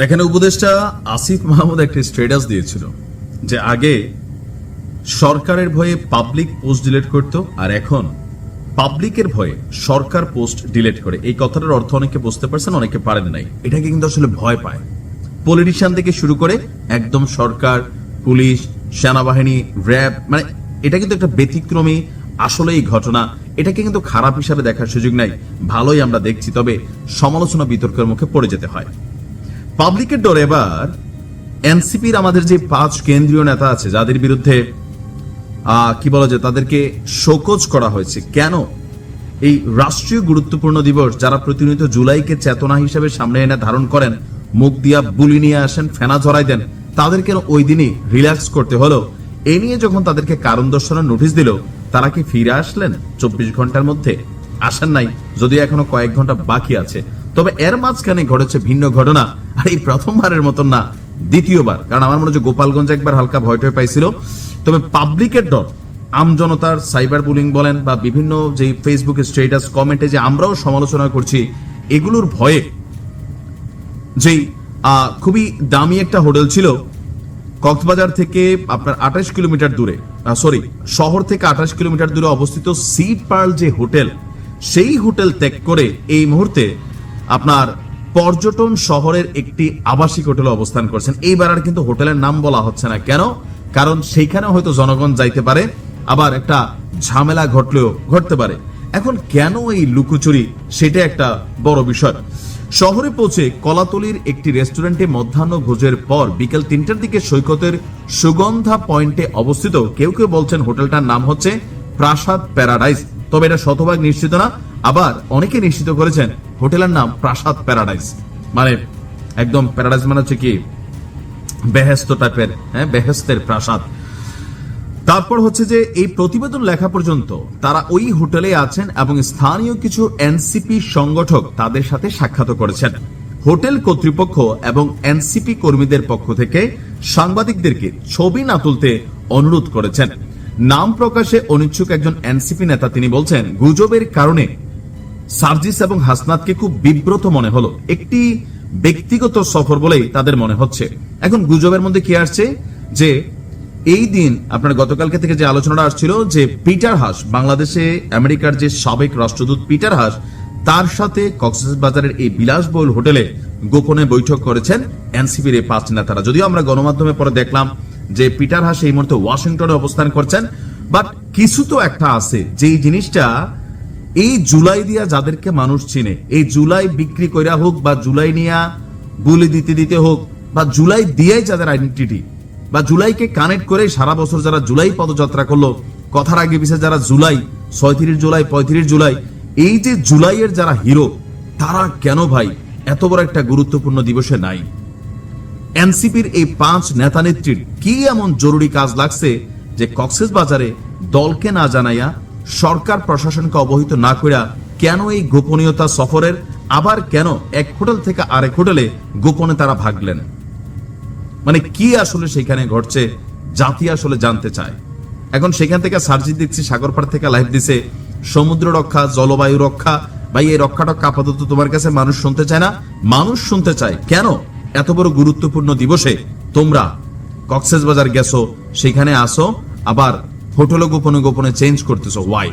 এখানে উপদেষ্টা আসিফ মাহমুদ একটি স্ট্যাটাস দিয়েছিল যে আগে সরকারের ভয়ে পাবলিক পোস্ট ডিলিট করত আর এখন পাবলিকের ভয়ে সরকার পোস্ট ডিলিট করে। এই কথাটার অর্থ অনেকে বুঝতে পারছেন, অনেকে পারেন নাই। এটাকে কিন্তু আসলে ভয় পায়। পলিটিশিয়ান থেকে শুরু করে একদম সরকার, পুলিশ, সেনাবাহিনী র্যাব মানে এটা কিন্তু একটা ব্যতিক্রমী আসলে এই ঘটনা। এটাকে কিন্তু খারাপ হিসাবে দেখার সুযোগ নাই। ভালোই আমরা দেখছি, তবে সমালোচনা বিতর্কের মুখে পড়ে যেতে হয়। পাবলিকের ডর এবার এনসিপির আমাদের যে পাঁচ কেন্দ্রীয় নেতা আছে, যাদের বিরুদ্ধে কি বলা যায়, তাদেরকে শোকজ করা হয়েছে। কেন? এই রাষ্ট্রীয় গুরুত্বপূর্ণ দিবস যারা প্রতিনিয়ত জুলাইকে চেতনা হিসেবে সামনে এনে ধারণ করেন, মুখ দিয়া বুলি নিয়ে আসেন, ফেনা ঝরাই দেন তাদেরকে ওই দিনই রিল্যাক্স করতে হলো? এ নিয়ে যখন তাদেরকে কারণ দর্শনের নোটিশ দিল, তারা কি ফিরে আসলেন? চব্বিশ ঘণ্টার মধ্যে? আসেন নাই, যদিও এখনও কয়েক ঘণ্টা বাকি আছে। তবে এর মাঝখানে ঘটেছে ভিন্ন ঘটনা। আর এই প্রথমবারের মতন না, দ্বিতীয়বার। কারণ আমার মনে হচ্ছে গোপালগঞ্জ একবার হালকা ভয় টয় পাইছিল। তবে পাবলিকের ডর আমজনতার সাইবার বুলিং বলেন বা বিভিন্ন যে ফেসবুক স্টেটাস কমেন্টে যে আমরাও সমালোচনা করছি, এগুলোর ভয়ে যেই খুবই দামি একটা হোটেল ছিল, কক্সবাজার থেকে আপনার আঠাশ কিলোমিটার দূরে সরি শহর থেকে আঠাশ কিলোমিটার দূরে অবস্থিত সিট পার্ল যে হোটেল, সেই হোটেল ত্যাগ করে এই মুহূর্তে আপনার পর্যটন শহরের একটি আবাসিক হোটেলে অবস্থান করছেন। এইবার আর কিন্তু হোটেলের নাম বলা হচ্ছে না। কেন? কারণ সেইখানে হয়তো জনগণ যাইতে পারে, আবার একটা ঝামেলা ঘটলেও ঘটতে পারে। এখন কেন এই লুকোচুরি? সেটা একটা বড় বিষয়। শহরে পৌঁছে কলাতলির একটি রেস্টুরেন্টে মধ্যাহ্ন ভোজের পর বিকেল তিনটার দিকে সৈকতের সুগন্ধা পয়েন্টে অবস্থিত কেউ কেউ বলছেন হোটেলটার নাম হচ্ছে প্রাসাদ প্যারাডাইস। তবে এটা শতভাগ নিশ্চিত না। আবার অনেকে নিশ্চিত করেছেন হোটেলের নাম প্রাসাদ প্যারাডাইস। মানে একদম প্যারাডাইস মানে হচ্ছে কি, বেহেস্ত টাইপের হ্যাঁ বেহেস্তের প্রাসাদ। তারপর হচ্ছে যে এই প্রতিবেদন লেখা পর্যন্ত তারা ওই হোটেলে আছেন এবং স্থানীয় কিছু এনসিপি সংগঠক তাদের সাথে সাক্ষাৎ করেছেন। হোটেল কর্তৃপক্ষ এবং এনসিপি কর্মীদের পক্ষ থেকে সাংবাদিকদেরকে ছবি না তুলতে অনুরোধ করেছেন। নাম প্রকাশে অনিচ্ছুক একজন এনসিপি নেতা তিনি বলছেন, গুজবের কারণে সার্জিস এবং হাসনাতকে খুব বিব্রত মনে হলো। একটি ব্যক্তিগত সফর বলেই তাদের মনে হচ্ছে। এখন গুজবের মধ্যে কি আসছে? যে এই দিন আপনার গতকালকে থেকে যে আলোচনাটা আসছিল যে পিটার হাস, বাংলাদেশে আমেরিকার যে সাবেক রাষ্ট্রদূত পিটার হাস, তার সাথে কক্সবাজারের এই বিলাসবহুল হোটেলে গোপনে বৈঠক করেছেন এনসিপির এই পাঁচ নেতারা। যদিও আমরা গণমাধ্যমে পরে দেখলাম যে পিটার হাস এই মুহূর্তে ওয়াশিংটনে অবস্থান করছেন, বাট কিছু তো একটা আছে। যেই জিনিসটা এই জুলাই দিয়া যাদেরকে মানুষ চিনে, এই জুলাই বিক্রি কইরা হোক বা জুলাই নিয়া বুলি দিতে দিতে হোক, বা জুলাই দিয়াই যাদের আইডেন্টিটি বা জুলাইকে কানেক্ট করে সারা বছর যারা জুলাই পদযাত্রা করল, কথার আগে পিছিয়ে যারা জুলাই, ছয়ত্রিশ জুলাই, পঁয়ত্রিশ জুলাই, এই যে জুলাইয়ের যারা হিরো তারা কেন ভাই এত বড় একটা গুরুত্বপূর্ণ দিবসে নাই? এনসিপির এই পাঁচ নেতা নেত্রীর কি এমন জরুরি কাজ লাগছে যে কক্সেস বাজারে দলকে না জানাইয়া সরকার প্রশাসনকে অবহিত না কইরা কেন এই গোপনীয়তা সফরের? আবার কেন এক হোটেল থেকে আরেক হোটেলে গোপনে তারা ভাগলেন? মানে কি আসলে সেখানে ঘটছে? জাতি আসলে জানতে চায়। এখন সেখান থেকে সার্জি দিচ্ছি, সাগরপাড় থেকে লাইভ দিছে, সমুদ্র রক্ষা, জলবায়ু রক্ষা। ভাই, এই রক্ষা টক্ষা আপাতত তোমার কাছে মানুষ শুনতে চায় না? মানুষ শুনতে চায়। কেন এত বড় গুরুত্বপূর্ণ দিবসে তোমরা কক্সেস বাজার গেছো, সেখানে আসো, আবার হোটেলে গোপনে গোপনে চেঞ্জ করতেছো ওয়াই